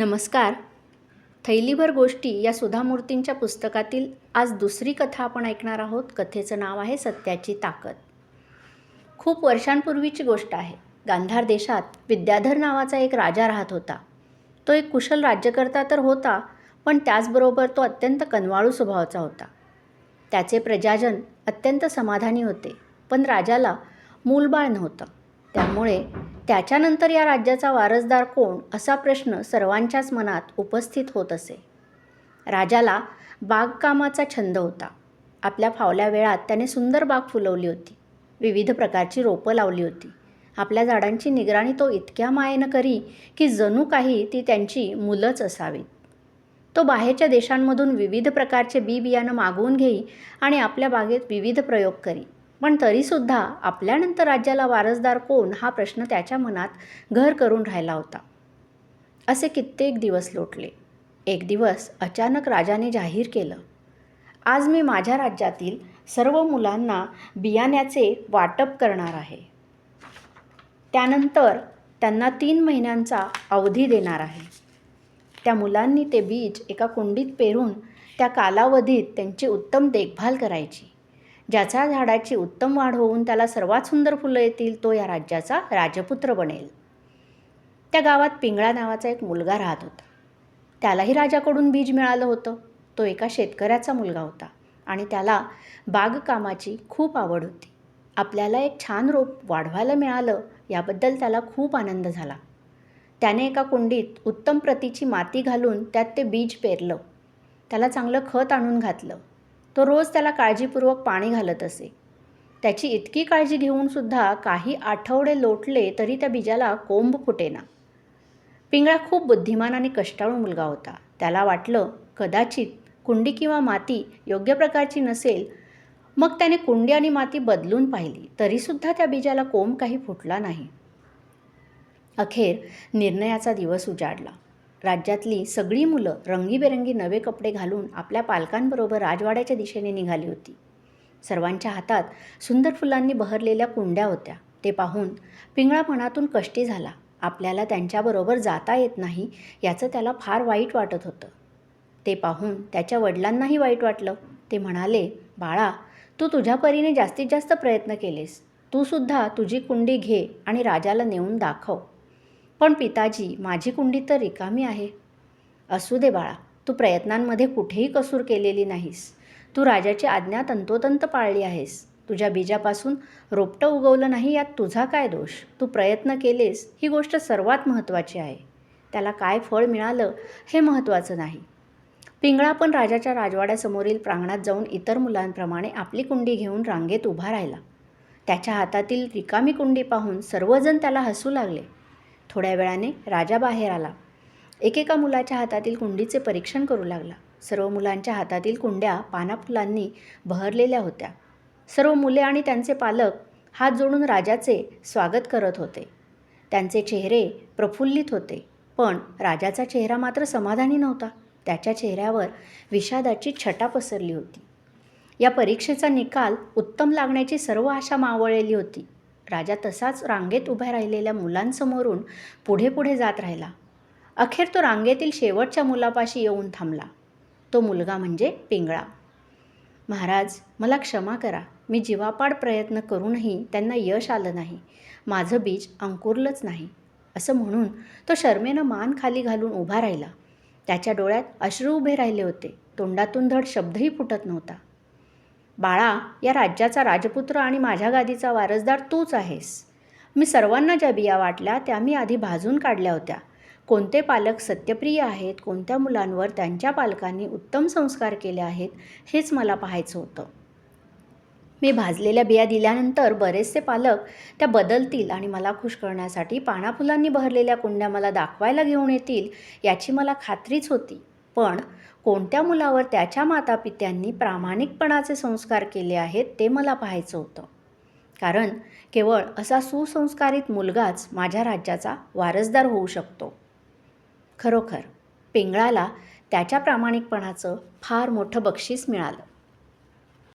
नमस्कार. थैलीभर गोष्टी या सुधा मूर्तींच्या पुस्तकातील आज दुसरी कथा आपण ऐकणार आहोत. कथेचं नाव आहे सत्याची ताकद. खूप वर्षांपूर्वीची गोष्ट आहे. गांधार देशात विद्याधर नावाचा एक राजा राहत होता. तो एक कुशल राज्यकर्ता तर होता पण त्याचबरोबर तो अत्यंत कनवाळू स्वभावाचा होता. त्याचे प्रजाजन अत्यंत समाधानी होते पण राजाला मूलबाळ नव्हतं. त्यामुळे त्याच्यानंतर या राज्याचा वारसदार कोण असा प्रश्न सर्वांच्याच मनात उपस्थित होत असे. राजाला बागकामाचा छंद होता. आपल्या फावल्या वेळात त्याने सुंदर बाग फुलवली होती. विविध प्रकारची रोपं लावली होती. आपल्या झाडांची निगराणी तो इतक्या मायेनं करी की जणू काही ती त्यांची मुलंच असावीत. तो बाहेरच्या देशांमधून विविध प्रकारचे बी बियाणं मागवून घेई आणि आपल्या बागेत विविध प्रयोग करी. पण तरीसुद्धा आपल्यानंतर राज्याला वारसदार कोण हा प्रश्न त्याच्या मनात घर करून राहिला होता. असे कित्येक दिवस लोटले. एक दिवस अचानक राजाने जाहीर केलं. आज मी माझ्या राज्यातील सर्व मुलांना बियाण्याचे वाटप करणार आहे. त्यानंतर त्यांना तीन महिन्यांचा अवधी देणार आहे. त्या मुलांनी ते बीज एका कुंडीत पेरून त्या कालावधीत त्यांची उत्तम देखभाल करायची. ज्याच्या झाडाची उत्तम वाढ होऊन त्याला सर्वात सुंदर फुलं येतील तो या राज्याचा राजपुत्र बनेल. त्या गावात पिंगळा नावाचा एक मुलगा राहत होता. त्यालाही राजाकडून बीज मिळालं होतं. तो एका शेतकऱ्याचा मुलगा होता आणि त्याला बागकामाची खूप आवड होती. आपल्याला एक छान रोप वाढवायला मिळालं याबद्दल त्याला खूप आनंद झाला. त्याने एका कुंडीत उत्तम प्रतीची माती घालून त्यात ते बीज पेरलं. त्याला चांगलं खत आणून घातलं. तो रोज त्याला काळजीपूर्वक पाणी घालत असे. त्याची इतकी काळजी घेऊनसुद्धा काही आठवडे लोटले तरी त्या बीजाला कोंब फुटेना. पिंगळा खूप बुद्धिमान आणि कष्टाळू मुलगा होता. त्याला वाटलं कदाचित कुंडी किंवा माती योग्य प्रकारची नसेल. मग त्याने कुंडी आणि माती बदलून पाहिली तरीसुद्धा त्या बीजाला कोंब काही फुटला नाही. अखेर निर्णयाचा दिवस उजाडला. राज्यातली सगळी मुलं रंगीबेरंगी नवे कपडे घालून आपल्या पालकांबरोबर राजवाड्याच्या दिशेने निघाली होती. सर्वांच्या हातात सुंदर फुलांनी बहरलेल्या कुंड्या होत्या. ते पाहून पिंगळापणातून कष्टी झाला. आपल्याला त्यांच्याबरोबर जाता येत नाही याचं त्याला फार वाईट वाटत होतं. ते पाहून त्याच्या वडिलांनाही वाईट वाटलं. ते म्हणाले बाळा तू तुझ्या परीने जास्तीत जास्त प्रयत्न केलेस. तूसुद्धा तुझी कुंडी घे आणि राजाला नेऊन दाखव. पण पिताजी माझी कुंडी तर रिकामी आहे. असू दे बाळा तू प्रयत्नांमध्ये कुठेही कसूर केलेली नाहीस. तू राजाची आज्ञा तंतोतंत पाळली आहेस. तुझ्या बीजापासून रोपटं उगवलं नाही यात तुझा काय दोष? तू प्रयत्न केलेस ही गोष्ट सर्वात महत्त्वाची आहे. त्याला काय फळ मिळालं हे महत्त्वाचं नाही. पिंगळा पण राजाच्या राजवाड्यासमोरील प्रांगणात जाऊन इतर मुलांप्रमाणे आपली कुंडी घेऊन रांगेत उभा राहिला. त्याच्या हातातील रिकामी कुंडी पाहून सर्वजण त्याला हसू लागले. थोड्या वेळाने राजा बाहेर आला. एकेका मुलाच्या हातातील कुंडीचे परीक्षण करू लागला. सर्व मुलांच्या हातातील कुंड्या पानाफुलांनी बहरलेल्या होत्या. सर्व मुले आणि त्यांचे पालक हात जोडून राजाचे स्वागत करत होते. त्यांचे चेहरे प्रफुल्लित होते पण राजाचा चेहरा मात्र समाधानी नव्हता. त्याच्या चेहऱ्यावर विषादाची छटा पसरली होती. या परीक्षेचा निकाल उत्तम लागण्याची सर्व आशा मावळलेली होती. राजा तसाच रांगेत उभ्या राहिलेल्या मुलांसमोरून पुढे पुढे जात राहिला. अखेर तो रांगेतील शेवटच्या मुलापाशी येऊन थांबला. तो मुलगा म्हणजे पिंगळा. महाराज मला क्षमा करा. मी जीवापाड प्रयत्न करूनही त्यांना यश आलं नाही. माझं बीज अंकुरलंच नाही. असं म्हणून तो शर्मेनं मान खाली घालून उभा राहिला. त्याच्या डोळ्यात अश्रू उभे राहिले होते. तोंडातून धड शब्दही फुटत नव्हता. बाळा या राज्याचा राजपुत्र आणि माझ्या गादीचा वारसदार तूच आहेस. मी सर्वांना ज्या बिया वाटल्या त्या मी आधी भाजून काढल्या होत्या. कोणते पालक सत्यप्रिय आहेत कोणत्या मुलांवर त्यांच्या पालकांनी उत्तम संस्कार केले आहेत हेच मला पाहायचं होतं. मी भाजलेल्या बिया दिल्यानंतर बरेचसे पालक त्या बदलतील आणि मला खुश करण्यासाठी पानाफुलांनी बहरलेल्या कुंड्या मला दाखवायला घेऊन येतील याची मला खात्रीच होती. पण कोणत्या मुलावर त्याच्या मातापित्यांनी प्रामाणिकपणाचे संस्कार केले आहेत ते मला पाहायचं होतं. कारण केवळ असा सुसंस्कारित मुलगाच माझ्या राज्याचा वारसदार होऊ शकतो. खरोखर पिंगळाला त्याच्या प्रामाणिकपणाचं फार मोठं बक्षीस मिळालं.